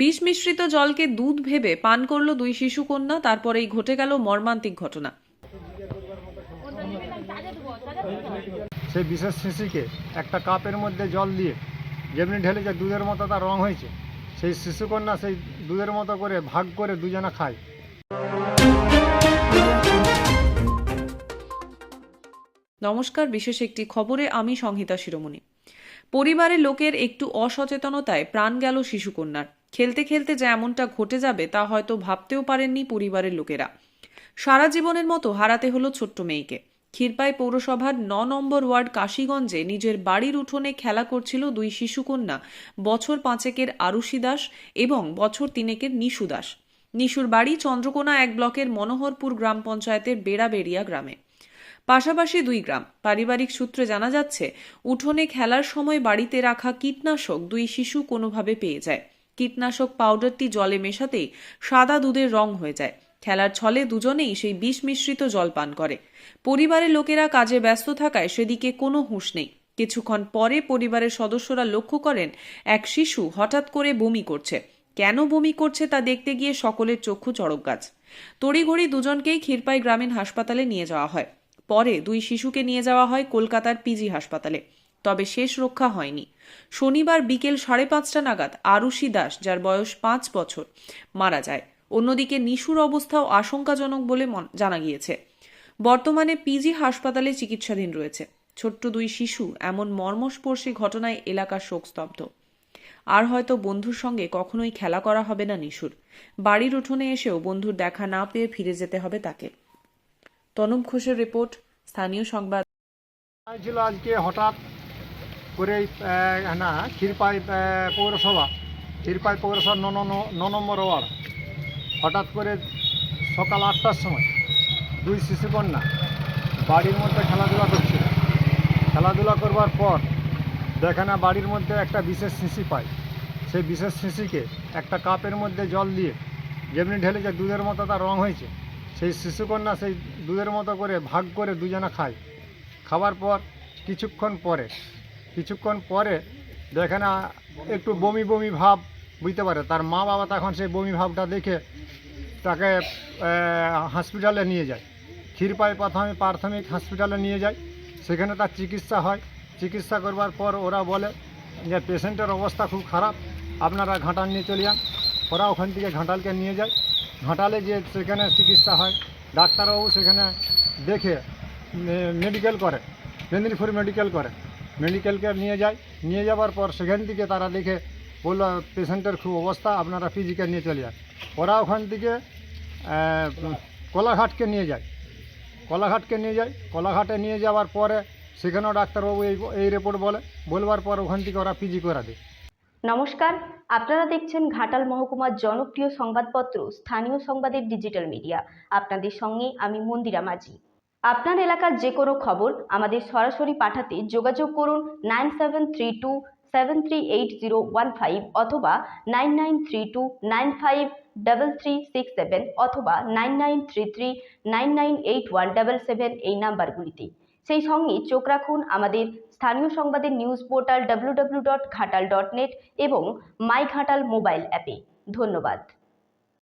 বিষ মিশ্রিত জলকে দুধ ভেবে পান করল দুই শিশু কন্যা তারপরেই ঘটে গেল মর্মান্তিক ঘটনা। সেই বিশেষ শিশুকে একটা কাপের মধ্যে জল দিয়ে যেমনি ঢেলেছে দুধের মতো তার রং হয়েছে। সেই শিশুকন্যা সেই দুধের মতো করে ভাগ করে দুজনা খায়। নমস্কার বিশেষ একটি খবরে আমি সংহিতা শিরোমণি। পরিবারের লোকের একটু অসচেতনতায় প্রাণ গেল শিশুকন্যার খেলতে খেলতে যে এমনটা ঘটে যাবে তা হয়তো ভাবতেও পারেননি পরিবারের লোকেরা। সারা জীবনের মতো হারাতে হলো ছোট্ট মেয়েকে। ক্ষীরপাই পৌরসভার ন নম্বর ওয়ার্ড কাশীগঞ্জে নিজের বাড়ির উঠোনে খেলা করছিল দুই শিশুকন্যা, বছর পাঁচেকের আরুষি দাস এবং বছর তিনেকের নিশু দাস। নিশুর বাড়ি চন্দ্রকোনা এক ব্লকের মনোহরপুর গ্রাম পঞ্চায়েতের বেড়াবেড়িয়া গ্রামে। পাশাপাশি দুই গ্রাম। পারিবারিক সূত্রে জানা যাচ্ছে, উঠোনে খেলার সময় বাড়িতে রাখা কীটনাশক দুই শিশু কোনোভাবে পেয়ে যায়। কীটনাশক পাউডারটি জলে মেশাতেই সাদা দুধের রং হয়ে যায়। খেলার ছলে দুজনেই সেই বিষ মিশ্রিত জল পান করে। পরিবারের লোকেরা কাজে ব্যস্ত থাকায় সেদিকে কোনো হুঁশ নেই। কিছুক্ষণ পরে পরিবারের সদস্যরা লক্ষ্য করেন, এক শিশু হঠাৎ করে বমি করছে। কেন বমি করছে তা দেখতে গিয়ে সকলের চক্ষু চড়ক গাছ। তড়িঘড়ি দুজনকেই ক্ষীরপাই গ্রামীণ হাসপাতালে নিয়ে যাওয়া হয়। পরে দুই শিশুকে নিয়ে যাওয়া হয় কলকাতার পিজি হাসপাতালে। তবে শেষ রক্ষা হয়নি। শনিবার বিকেল সাড়ে পাঁচটা নাগাদ আরুষি দাস, যার বয়স পাঁচ বছর, মারা যায়। অন্যদিকে নিশুর অবস্থাও আশঙ্কাজনক বলে জানা গিয়েছে। বর্তমানে পিজি হাসপাতালে চিকিৎসাধীন রয়েছে। ছোট্ট দুই শিশু এমন মর্মস্পর্শী ঘটনায় এলাকা শোকস্তব্ধ আর হয়তো বন্ধুর সঙ্গে কখনোই খেলা করা হবে না নিশুর। বাড়ির উঠোনে এসেও বন্ধুর দেখা না পেয়ে ফিরে যেতে হবে তাকে। তনুপ ঘোষের রিপোর্ট, স্থানীয় সংবাদ। ছিল আজকে হঠাৎ করে না, ক্ষীরপাই পৌরসভা। ক্ষীরপাই পৌরসভার ন, ন- ন নম্বর ওয়ার্ড। হঠাৎ করে সকাল আটটার সময় দুই শিশুকন্যা বাড়ির মধ্যে খেলাধুলা করছিল। খেলাধুলা করবার পর দেখে না বাড়ির মধ্যে একটা বিশেষ শিশি পায়। সেই বিশেষ শিশিকে একটা কাপের মধ্যে জল দিয়ে যেমনি ঢেলে যে দুধের মতো তার রং হয়েছে, সেই শিশুকন্যা সেই দুধের মতো করে ভাগ করে দুজনা খায়। খাবার পর কিছুক্ষণ পরে কিছুক্ষণ পরে দেখে না একটু বমি বমি ভাব বুঝতে পারে। তার মা বাবা তখন সেই বমি ভাবটা দেখে তাকে হসপিটালে নিয়ে যায়। ক্ষীরপাই প্রাথমিক প্রাথমিক হসপিটালে নিয়ে যায়। সেখানে তার চিকিৎসা হয়। চিকিৎসা করবার পর ওরা বলে যে, পেশেন্টের অবস্থা খুব খারাপ। আপনারা ঘাটাল নিয়ে চলে যান। ওরা ওখান থেকে ঘাটালকে নিয়ে যায়। ঘাটালে যে সেখানে চিকিৎসা হয়। ডাক্তারবাবু সেখানে দেখে মেডিকেল করে। মেদিনীপুর মেডিকেল করে। মেডিকেলকে নিয়ে যায়। নিয়ে যাওয়ার পর সেখান থেকে তারা দেখে, বলল পেশেন্টের খুব অবস্থা, আপনারা ফিজিকে নিয়ে চলে যান। ওরা ওখান থেকে কোলাঘাটকে নিয়ে যায়। কোলাঘাটকে নিয়ে যায়। কোলাঘাটে নিয়ে যাওয়ার পরে সেখানেও ডাক্তারবাবু এই এই রিপোর্ট বলে। বলবার পর ওখান থেকে ওরা পিজি করে দেয়। নমস্কার, আপনারা দেখছেন ঘাটাল মহকুমার জনপ্রিয় সংবাদপত্র, স্থানীয় সংবাদের ডিজিটাল মিডিয়া আপনাদের সঙ্গে আমি মন্দিরা মাঝি। আপনার এলাকার যে কোনো খবর আমাদের সরাসরি পাঠাতে যোগাযোগ করুন nine seven three two seven three eight zero one five অথবা nine nine three two nine five double three six seven অথবা nine nine three three nine nine eight one double seven এই নাম্বারগুলিতে। সেই সঙ্গে চোখ রাখুন আমাদের স্থানীয় সংবাদের news portal W dot Ghatal dot net এবং মাই ঘাটাল মোবাইল অ্যাপে। ধন্যবাদ।